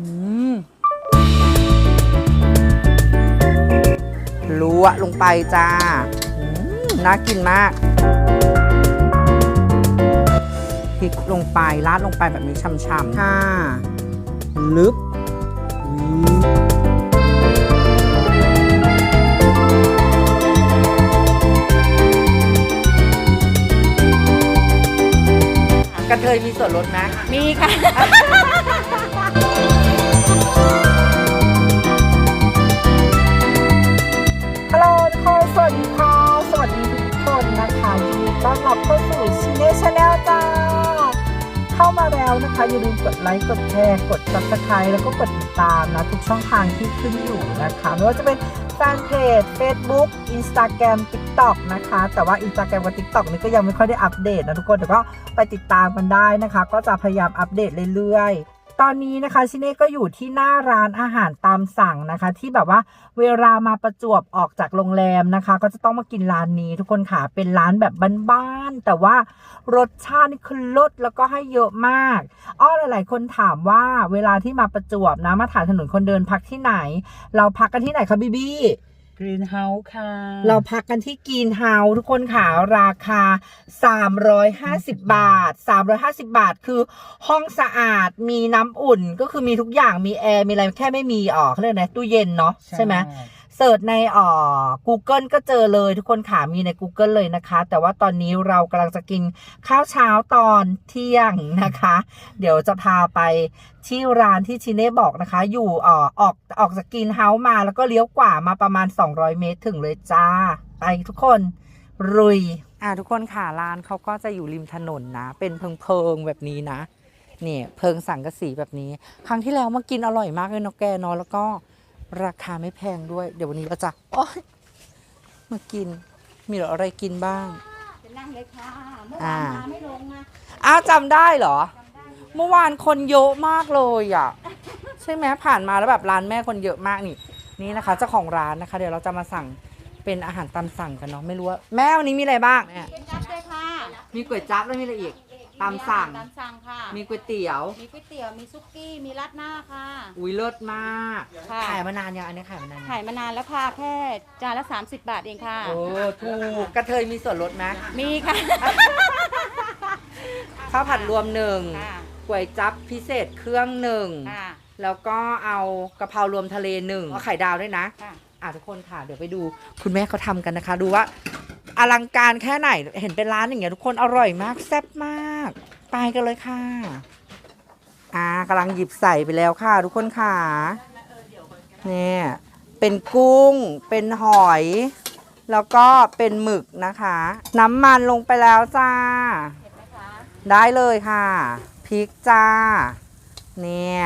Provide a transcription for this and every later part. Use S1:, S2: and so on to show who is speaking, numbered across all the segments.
S1: อืมลัวลงไปจ้าอืมน่ากินมากพริกลงไปราดลงไปแบบนี้ช่ำๆค่ะ ลึบอุ๊ยกระเทยมีส่วนลดไหม
S2: มีค่ะ
S3: รับเข้าสู่ชิเนชแนลจ้า เข้ามาแล้วนะคะ อย่าลืมกดไลค์กดแชร์กดซับสไครต์แล้วก็กดติดตามนะ ทุกช่องทางที่ขึ้นอยู่นะคะ ไม่ว่าจะเป็นแฟนเพจ Facebook Instagram TikTok นะคะ แต่ว่า Instagram กับ TikTok นี่ก็ยังไม่ค่อยได้อัปเดตนะทุกคนแต่ก็ไปติดตามกันได้นะคะ ก็จะพยายามอัปเดตเรื่อยๆ ตอนนี้นะคะชิเน่ก็อยู่ที่หน้าร้านอาหารตามสั่งนะคะ ที่แบบว่าเวลามาประจวบออกจากโรงแรมนะคะ ก็จะต้องมากินร้านนี้ทุกคนค่ะเป็นร้านแบบบ้านๆแต่ว่ารสชาตินี่คือลดแล้วก็ให้เยอะมากอ้อหลาย ๆ คนถามว่าเวลาที่มาประจวบนะมาถ่ายถนนคนเดินพักที่ไหน เราพักกันที่ไหนคะบีบี้
S2: กรีนเฮาส์ค่ะ
S3: เราพักกันที่กรีนเฮาส์ทุกคนค่ะราคา 350 บาท 350 บาทคือห้องสะอาดมีน้ำอุ่นก็คือมีทุกอย่างมีแอร์มีอะไรแค่ไม่มีอ๋อเขาเรียกนะตู้เย็นเนาะใช่ไหม เสิร์ชในอ่อ Google ก็เจอเลยทุกคนค่ะมีใน Google เลยนะคะ แต่ว่าตอนนี้เรากำลังจะกินข้าวเช้าตอนเที่ยงนะคะ เดี๋ยวจะพาไปที่ร้านที่ชิเน่บอกนะคะ อยู่อ่อออกออกจากกรีนเฮาส์มาแล้วก็เลี้ยวขวามาประมาณ 200 เมตรถึงเลยจ้า ไปทุกคนรุย
S1: อ่าทุกคนค่ะร้านเขาก็จะอยู่ริมถนนนะ เป็นเพิงเพิงๆแบบนี้นะเนี่ยเพิงสังกะสีแบบนี้ ครั้งที่แล้วมากินอร่อยมากเลยเนาะแกเนาะแล้วก็ ราคาไม่แพงด้วย เดี๋ยววันนี้เราจะโอ๊ยมากิน มีอะไรกินบ้าง
S2: จะนั่งเลยค่ะเมื่อ
S1: อ่า
S2: วานมาไม่ลงนะ
S1: อ้าวจำได้เหรอเมื่อวานคนเยอะมากเลยอะ ใช่ไหมผ่านมาแล้วแบบร้านแม่คนเยอะมากนี่ นี่นะคะเจ้าของร้านนะคะ เดี๋ยวเราจะมาสั่งเป็นอาหารตามสั่งกันเนาะไม่รู้ว่าแม่วันนี้มีอะไรบ้างแม่
S2: เป็นจับด้วยค่ะ
S1: มีก๋วยจั๊บแล้วมีอะไรอีก ตามสั่ง
S2: ตามสั่งค่ะ
S1: มีก๋วยเตี๋ยว
S2: มีก๋วยเตี๋ยว มีซุกี้มีราดหน้าค่ะ
S1: อุ้ยเลิศมาก
S2: ค่ะ
S1: ขายมานานยังอันนี้ขายมานานยัง
S2: ขายมานานแล้วค่ะแค่จานละ 30 บาทเองค่ะ
S1: โอ้ถูกกระเทยมีส่วนลดไหม
S2: มีค่ะ
S1: ข้าวผัดรวมหนึ่ง
S2: ค่ะ
S1: ก๋วยจั๊บพิเศษเครื่องหนึ่ง
S2: ค่ะ
S1: แล้วก็เอากะเพรารวมทะเลหนึ่งเอาไข่ดาวด้วยนะ
S2: ค่ะ
S1: อะทุกคนค่ะเดี๋ยวไปดูคุณแม่เขาทำกันนะคะ ดูว่าอลังการแค่ไหนเห็นเป็นร้านอย่างเงี้ยทุกคนอร่อยมากแซ่บมาก ไปกันเลยค่ะ อ่ากำลังหยิบใส่ไปแล้วค่ะ ทุกคนค่ะ เนี่ย เป็นกุ้ง เป็นหอย แล้วก็เป็นหมึกนะคะ น้ำมันลงไปแล้วจ้า ได้เลยค่ะ พริกจ้า เนี่ย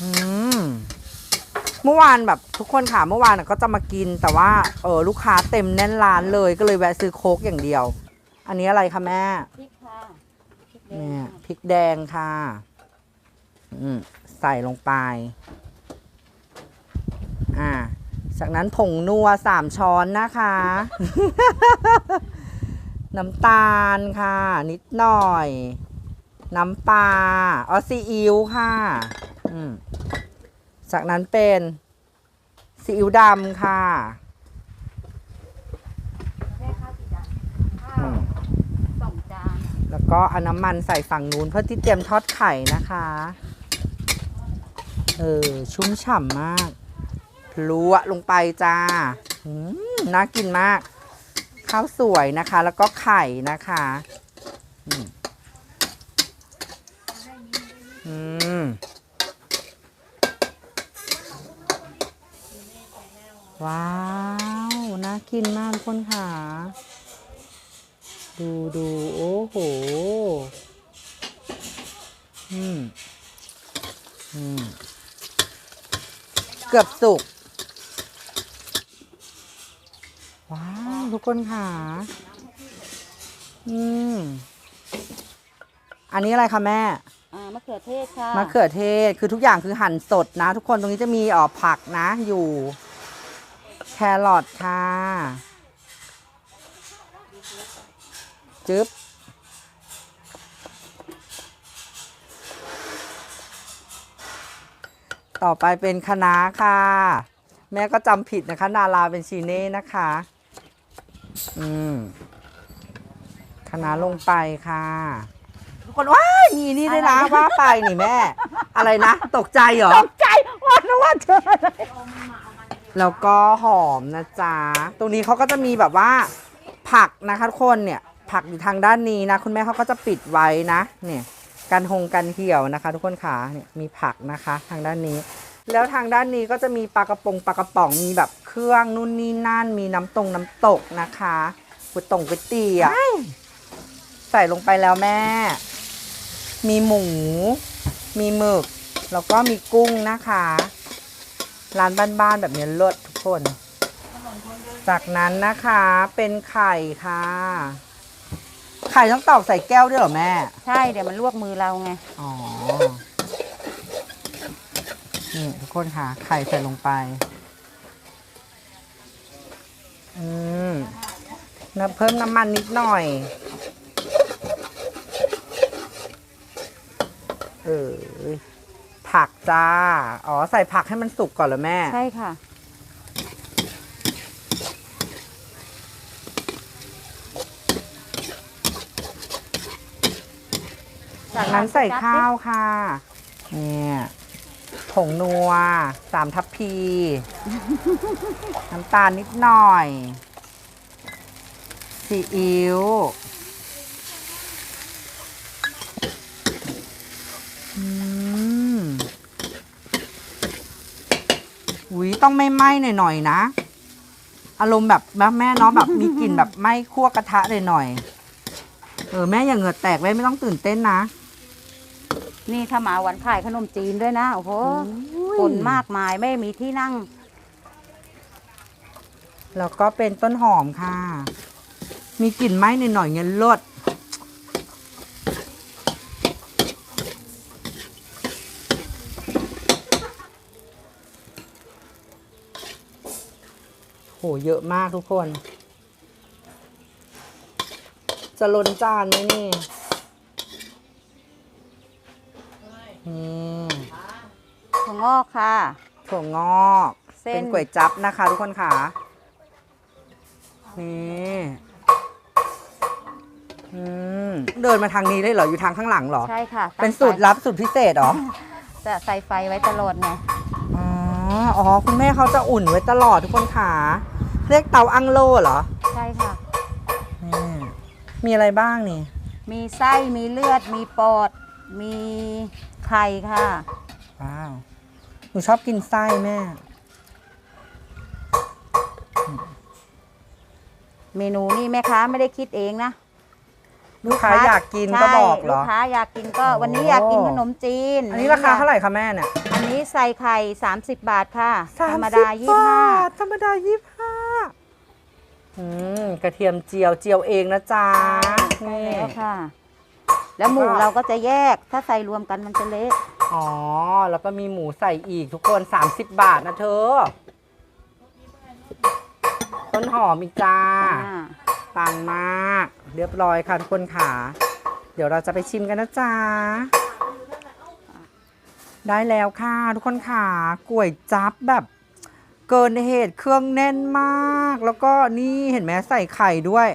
S1: อืมเมื่อวานแบบทุกคนค่ะเมื่อวานก็จะมากินแต่ว่าเออลูกค้าเต็มแน่นร้านเลยก็เลยแวะซื้อโค้กอย่างเดียว อันนี้อะไรคะแม่
S2: พริกค่ะพริกแด
S1: เนี่ย
S2: ง
S1: พริกแดงค่ะอืมใส่ลงไป อ่า จากนั้นผงนัวสามช้อนนะคะ น้ำตาลค่ะ นิดหน่อย น้ำปลาออซีอิ๊วค่ะอืมจากนั้นเป็นซีอิ๊วดำค่ะ
S2: แม่ข้าวกี่จานข้า
S1: อื
S2: ว
S1: ม
S2: สองจาน
S1: แล้วก็เอาน้ำมันใส่ฝั่งนู้นเพื่อที่เตรียมทอดไข่นะคะ เออ ชุ่มฉ่ำมากลัวลงไปจ้าอืมน่ากินมาก ข้าวสวยนะคะ แล้วก็ไข่นะคะอืมว้าว น่ากินมากทุกคนค่ะ ดูดูโอ้โห อืม อืม เกือบสุก ว้าว ทุกคนค่ะ อืม อันนี้อะไรคะแม่
S2: อ่ามะเขือเทศค่ะ
S1: มะเขือเทศ คือทุกอย่างคือหั่นสดนะ ทุกคนตรงนี้จะมีอ๋อผักนะอยู่ แครอทค่ะ จึ๊บต่อไปเป็นคะน้าค่ะ แม่ก็จำผิดนะคะ นาราเป็นชีเน่นะคะ อืมคะน้าลงไปค่ะทุกคนว้ายมีนี่ด้วยนะว่าไปนี่แม่ อะไรนะ ตกใจเหรอ
S3: ตกใจว่านึกว่าเธออะไร
S1: แล้วก็หอมนะจ๊ะ ตรงนี้เขาก็จะมีแบบว่า ผักนะคะทุกคนเนี่ย ผักอยู่ทางด้านนี้นะ คุณแม่เขาก็จะปิดไว้นะ เนี่ยกันหงกันเหี่ยวนะคะ ทุกคนขาเนี่ยมีผักนะคะ ทางด้านนี้ แล้วทางด้านนี้ก็จะมีปลากระปงปลากระป๋องมีแบบเครื่องนู่นนี่นั่นมีน้ำตรงน้ำตกนะคะก๋วยตงก๋วยเตี๋ยวใส่ลงไปแล้วแม่ มีหมู มีหมึก แล้วก็มีกุ้งนะคะ ร้านบ้านๆแบบนี้เลิศทุกคน จากนั้นนะคะเป็นไข่ค่ะ ไข่ต้องตอกใส่แก้วด้วยเหรอแม่
S2: ใช่เดี๋ยวมันลวกมือเราไง
S1: อ๋อ นี่ทุกคนค่ะ ไข่ใส่ลงไป อืมน้ำเพิ่มน้ำมันนิดหน่อย เออ ผักจ้า อ๋อ ใส่ผักให้มันสุกก่อนเหรอแม่
S2: ใช่ค่ะ
S1: จากนั้นใส่ข้าวค่ะ เนี่ยผงนัวสามทัพพี น้ำตาลนิดหน่อยซีอิ๊วอืมอุ้ยต้องไม่ไหม้หน่อยๆนะ อารมณ์แบบแม่เนาะแบบมีกลิ่นแบบไหม้คั่วกระทะเลยหน่อยๆเออแม่อย่าเหงื่อแตกไว้ไม่ต้องตื่นเต้นนะ
S2: นี่ถ้ามาวันขายขนมจีนด้วยนะโอ้โหคนมากมายไม่มีที่นั่ง
S1: แล้วก็เป็นต้นหอมค่ะ มีกลิ่นไหม้หน่อยๆเงี้ยลดโหเยอะมากทุกคน จะล้นจานไหมนี่ นี่
S2: ถั่วงอกค่ะ
S1: ถั่วงอก
S2: เส้น
S1: เป็นก๋วยจั๊บนะคะ ทุกคนค่ะนี่อืมเดินมาทางนี้เลยเหรออยู่ทางข้างหลังเหรอ
S2: ใช่ค่ะ
S1: เป็นสูตรลับสูตรพิเศษเหรอ
S2: จะใส่ไฟไว้ตลอดไง
S1: อ๋อ อ๋อ คุณแม่เขาจะอุ่นไว้ตลอดทุกคนค่ะ เรียกเตาอังโลเหรอ
S2: ใช่ค่ะ
S1: นี่มีอะไรบ้างนี่
S2: มีไส้มีเลือดมีปอด มีไข่ค่ะ
S1: ว้าว หนูชอบกินไส้แม่
S2: เมนูนี่แม่ค้าไม่ได้คิดเองนะ
S1: ลูกค้าอยากกินก็
S2: ใช่
S1: บอกเหร
S2: ลู
S1: อ
S2: กค้าอยากกินก็
S1: โอ้
S2: วันนี้อยากกินขนมจีน
S1: อันนี้ราคาเท่าไหร่คะแม่เนี่ย
S2: อันนี้ใส่ไข่ 30 บาทค่ะ ธรรม
S1: 30
S2: ดายี่ห้า
S1: บทธรรมดายี่ห้าอืมกระเทียมเจียวเจียวเองนะจ๊ะนี่
S2: แล้วค่ะ แล้วหมูเราก็จะแยกถ้าใส่รวมกันมันจะเละ
S1: อ๋อ แล้วก็มีหมูใส่อีกทุกคน 30 บาทนะเธอ ต้นหอมอีกจ้า
S2: อ่า
S1: ปังมาก เรียบร้อยค่ะทุกคนค่ะ เดี๋ยวเราจะไปชิมกันนะจ๊ะ ได้แล้วค่ะ ทุกคนค่ะก๋วยจั๊บแบบ เกินเหตุเครื่องแน่นมาก แล้วก็นี่เห็นไหมใส่ไข่ด้วย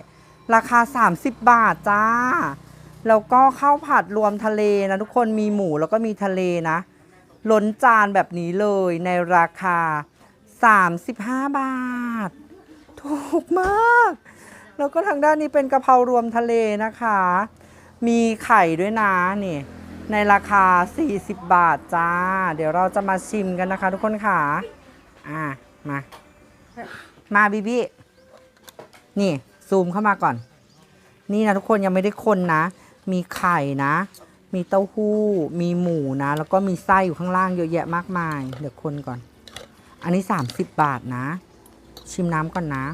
S1: ราคา 30 บาทจ้า แล้วก็ข้าวผัดรวมทะเลนะทุกคนมีหมูแล้วก็มีทะเลนะล้นจานแบบนี้เลยในราคา 35 บาท ถูกมาก แล้วก็ทางด้านนี้เป็นกะเพรารวมทะเลนะคะ มีไข่ด้วยนะนี่ ในราคา 40 บาทจ้า เดี๋ยวเราจะมาชิมกันนะคะ ทุกคนค่ะ อ่ามา มาบีบี้นี่ ซูมเข้ามาก่อน นี่นะทุกคนยังไม่ได้คนนะ มีไข่นะ มีเต้าหู้ มีหมูนะ แล้วก็มีไส้อยู่ข้างล่างเยอะแยะมากมาย เดี๋ยวคนก่อน อันนี้ 30 บาทนะ ชิมน้ำก่อนนะ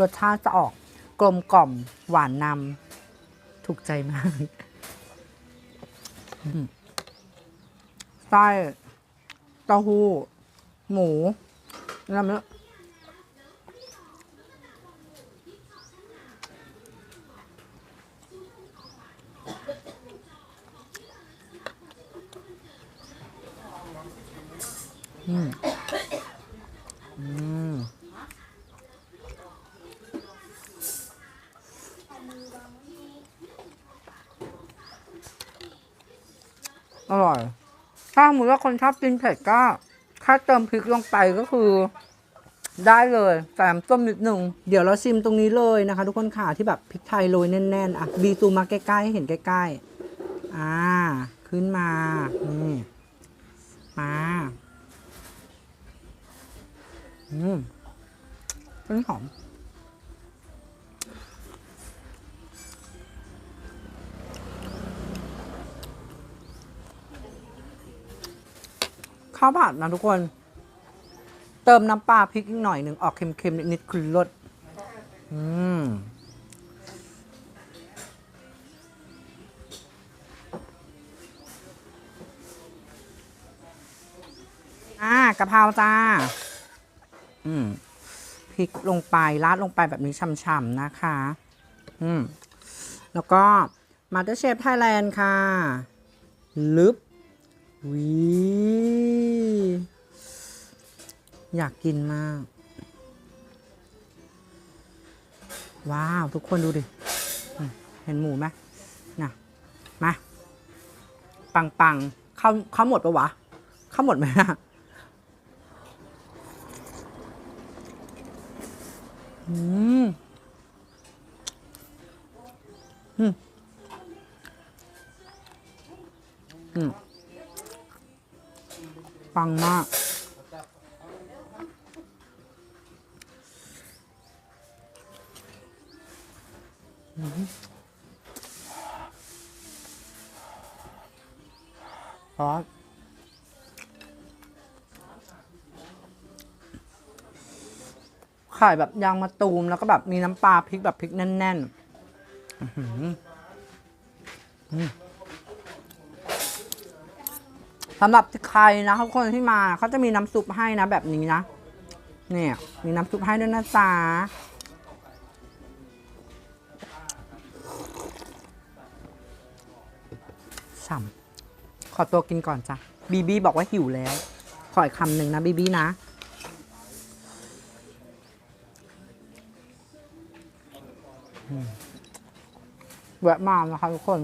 S1: รสชาติจะออกกลมกล่อมหวานนำถูกใจมากไส้เต้าหู้ หมูน้ำเอืมอืมอร่อย ถ้าสมมติว่าคนชอบกินเผ็ดก็ ถ้าเติมพริกลงไปก็คือ ได้เลยแต้มต้มนิดหนึ่ง เดี๋ยวเราชิมตรงนี้เลยนะคะ ทุกคนค่ะที่แบบพริกไทยโรยแน่นๆ อะ บีซูมมาใกล้ๆให้เห็นใกล้ๆ อ่า ขึ้นมา นี่ มา อืมต้นหอมข้าวผัดนะทุกคน เติมน้ำปลาพริกอีกหน่อยหนึ่งออกเค็มๆ นิดๆคือรสอืมอ่ากะเพราจ้า อืมพริกลงไปราดลงไปแบบนี้ฉ่ำๆนะคะ อืมแล้วก็มาสเตอร์เชฟไทยแลนด์ค่ะ ลึบวีอยากกินมาก ว้าว ทุกคนดูดิอืมเห็นหมูไหมน่ะ มา ปังปังๆเข้าเข้าหมดปะวะ เข้าหมดไหมอะ อืมอืมอืมปังมาก อืมร้อน ไข่แบบยางมะตูมแล้วก็แบบมีน้ำปลาพริกแบบพริกแน่นๆอื้อหืออืมสำหรับใครนะทุกคนที่มาเขาจะมีน้ำซุปให้นะแบบนี้นะ เนี่ย มีน้ำซุปให้ด้วยนะจ๊ะฉ่ำขอตัวกินก่อนจ้ะบีบีบอกว่าหิวแล้ว ขออีกคำหนึ่งนะบีบีนะอืม แวะมานะคะทุกคน